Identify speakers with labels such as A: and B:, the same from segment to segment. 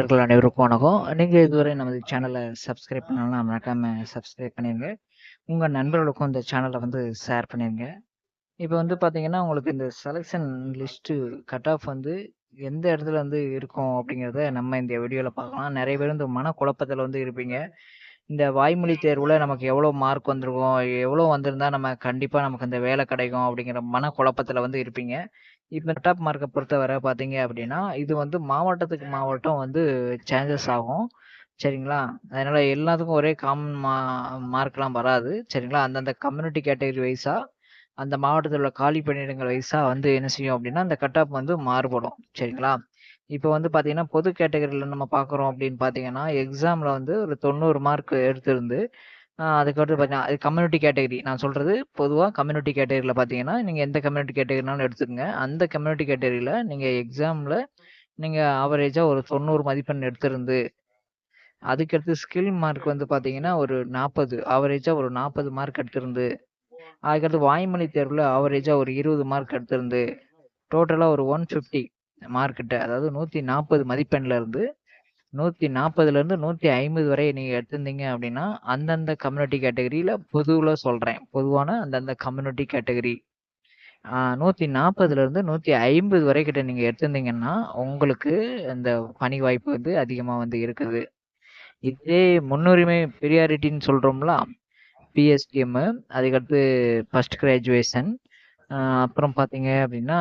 A: நண்பர்கள் அனைவருக்கும் வணக்கம். நீங்கள் இதுவரை நமது சேனலை சப்ஸ்கிரைப் பண்ணலாம் மறக்காமல் சப்ஸ்கிரைப் பண்ணிடுங்க உங்கள் நண்பர்களுக்கும் இந்த சேனலை வந்து ஷேர் பண்ணிடுங்க இப்போ வந்து பார்த்தீங்கன்னா, உங்களுக்கு இந்த செலெக்ஷன் லிஸ்ட்டு கட் ஆஃப் வந்து எந்த இடத்துல வந்து இருக்கும் அப்படிங்கிறத நம்ம இந்த வீடியோவில் பார்க்கலாம். நிறைய பேர் இந்த மனக்குழப்பத்தில் வந்து இருப்பீங்க. இந்த வாய்மொழி தேர்வில் நமக்கு எவ்வளோ மார்க் வந்திருக்கும்? எவ்வளோ வந்திருந்தால் நம்ம கண்டிப்பாக நமக்கு இந்த வேலை கிடைக்கும் அப்படிங்கிற மனக்குழப்பத்தில் வந்து இருப்பீங்க. இப்போ டாப் மார்க்கை பொறுத்தவரை பார்த்தீங்க அப்படின்னா, இது வந்து மாவட்டத்துக்கு மாவட்டம் வந்து சேஞ்சஸ் ஆகும். சரிங்களா? அதனால எல்லாத்துக்கும் ஒரே காமன் மா மார்க்லாம் வராது. சரிங்களா? அந்தந்த கம்யூனிட்டி கேட்டகரி வைஸாக அந்த மாவட்டத்தில் உள்ள காலி பணியிடங்கள் வைஸாக வந்து என்ன செய்யும் அப்படின்னா, அந்த கட் ஆஃப் வந்து மாறுபடும். சரிங்களா? இப்போ வந்து பார்த்தீங்கன்னா, பொது கேட்டகரியில் நம்ம பார்க்குறோம் அப்படின்னு பார்த்தீங்கன்னா, எக்ஸாமில் வந்து ஒரு 90 மார்க் எடுத்திருந்து, அதுக்கடுத்து பார்த்தீங்கன்னா, அது கம்யூனிட்டி கேட்டகரி. நான் சொல்கிறது பொதுவாக கம்யூனிட்டி கேட்டகரியில் பார்த்தீங்கன்னா, நீங்கள் எந்த கம்யூனிட்டி கேட்டகரினாலும் எடுத்துக்கங்க. அந்த கம்யூனிட்டி கேட்டகரியில் நீங்கள் எக்ஸாமில் நீங்கள் ஆவரேஜாக ஒரு 90 மதிப்பெண் எடுத்திருந்து, அதுக்கடுத்து ஸ்கில் மார்க் வந்து பார்த்தீங்கன்னா, ஒரு நாற்பது ஆவரேஜாக ஒரு 40 மார்க் எடுத்திருந்து, அதுக்கடுத்து வாய்மொழி தேர்வில் ஆவரேஜாக ஒரு 20 மார்க் எடுத்திருந்து, டோட்டலாக ஒரு ஒன் ஃபிஃப்டி மார்க்கிட்ட அதாவது நூற்றி நாற்பது மதிப்பெண்ணில் இருந்து 140லருந்து 150 வரை நீங்க எடுத்திருந்தீங்க அப்படின்னா, அந்தந்த கம்யூனிட்டி கேட்டகரில பொதுவில் சொல்றேன். பொதுவான அந்தந்த கம்யூனிட்டி கேட்டகரி. ஆ 140லருந்து 150 வரை கிட்ட நீங்க எடுத்திருந்தீங்கன்னா, உங்களுக்கு அந்த பணி வாய்ப்பு வந்து அதிகமா வந்து இருக்குது. இதே முன்னுரிமை பிரியாரிட்டின்னு சொல்றோம்ல, பிஎஸ்டிஎம் அதுக்கடுத்து ஃபர்ஸ்ட் கிராஜுவேஷன் அப்புறம் பார்த்தீங்க அப்படின்னா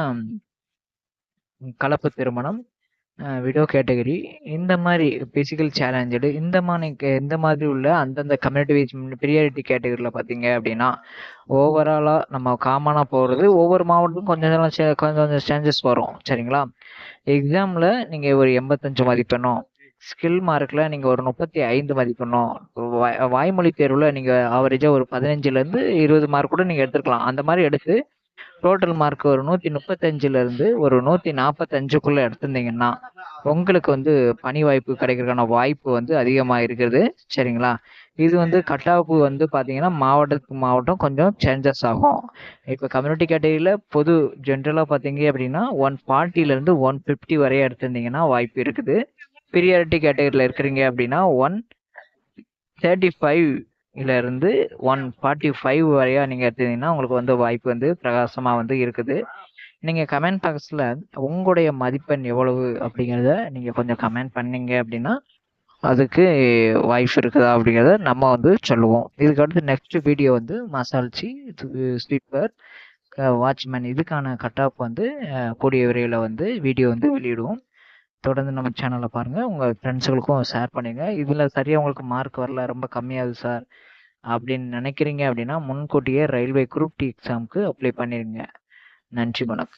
A: கலப்பு திருமணம், விடோ கேட்டகரி இந்த மாதிரி பிசிக்கல் சேலஞ்சுடு இந்த மாதிரி இந்த மாதிரி உள்ள அந்தந்த கம்யூனிட்டி வைஸ் பிரியாரிட்டி கேட்டகரியில் பார்த்தீங்க அப்படின்னா, ஓவராலாக நம்ம காமனாக போகிறது ஒவ்வொரு மாவட்டத்துக்கும் கொஞ்சம் இதெல்லாம் சே கொஞ்சம் கொஞ்சம் சேஞ்சஸ் வரும். சரிங்களா? எக்ஸாமில் நீங்கள் ஒரு எண்பத்தஞ்சு மதிப்பெண்ணும் ஸ்கில் மார்க்கில் நீங்கள் ஒரு 35 மதிப்பெண்ணோ, வாய் வாய்மொழி தேர்வில் நீங்கள் ஆவரேஜாக ஒரு 15லருந்து 20 மார்க் கூட நீங்கள் எடுத்துக்கலாம் அந்த மாதிரி எடுத்து டோட்டல் மார்க் ஒரு 135லருந்து ஒரு 145க்குள்ள எடுத்திருந்தீங்கன்னா, உங்களுக்கு வந்து பணி வாய்ப்பு கிடைக்கிறதுக்கான வாய்ப்பு வந்து அதிகமாக இருக்குது. சரிங்களா? இது வந்து கட் ஆஃப் வந்து பார்த்தீங்கன்னா, மாவட்டத்துக்கு மாவட்டம் கொஞ்சம் சேஞ்சஸ் ஆகும். இப்போ கம்யூனிட்டி கேட்டகரியில் பொது ஜென்ரலாக பார்த்தீங்க அப்படின்னா, ஒன் ஃபார்ட்டிலேருந்து ஒன் ஃபிஃப்டி வரைய எடுத்திருந்தீங்கன்னா வாய்ப்பு இருக்குது. பிரியாரிட்டி கேட்டகரியில் இருக்கிறீங்க அப்படின்னா, 135ல இருந்து 145 வரையா நீங்கள் எடுத்தீங்கன்னா உங்களுக்கு வந்து வாய்ப்பு வந்து பிரகாசமாக வந்து இருக்குது. நீங்கள் கமெண்ட் பாக்ஸில் உங்களுடைய மதிப்பெண் எவ்வளவு அப்படிங்கிறத நீங்கள் கொஞ்சம் கமெண்ட் பண்ணீங்க அப்படின்னா, அதுக்கு வாய்ப்பு இருக்குதா அப்படிங்கிறத நம்ம வந்து சொல்லுவோம். இதுக்கு அடுத்து நெக்ஸ்ட் வீடியோ வந்து மசால்ச்சி, ஸ்வீப்பர், வாட்ச்மேன் இதுக்கான கட் ஆஃப் வந்து கூடிய விரைவில் வந்து வீடியோ வந்து வெளியிடுவோம். தொடர்ந்து நம்ம சேனலை பாருங்கள் உங்கள் ஃப்ரெண்ட்ஸ்களுக்கும் ஷேர் பண்ணுங்க. இதில் சரியாக உங்களுக்கு மார்க் வரல, ரொம்ப கம்மியாகுது சார் அப்படின்னு நினைக்கிறீங்க அப்படின்னா, முன்கூட்டியே ரயில்வே குரூப் டி எக்ஸாம்க்கு அப்ளை பண்ணிடுங்க நன்றி, வணக்கம்.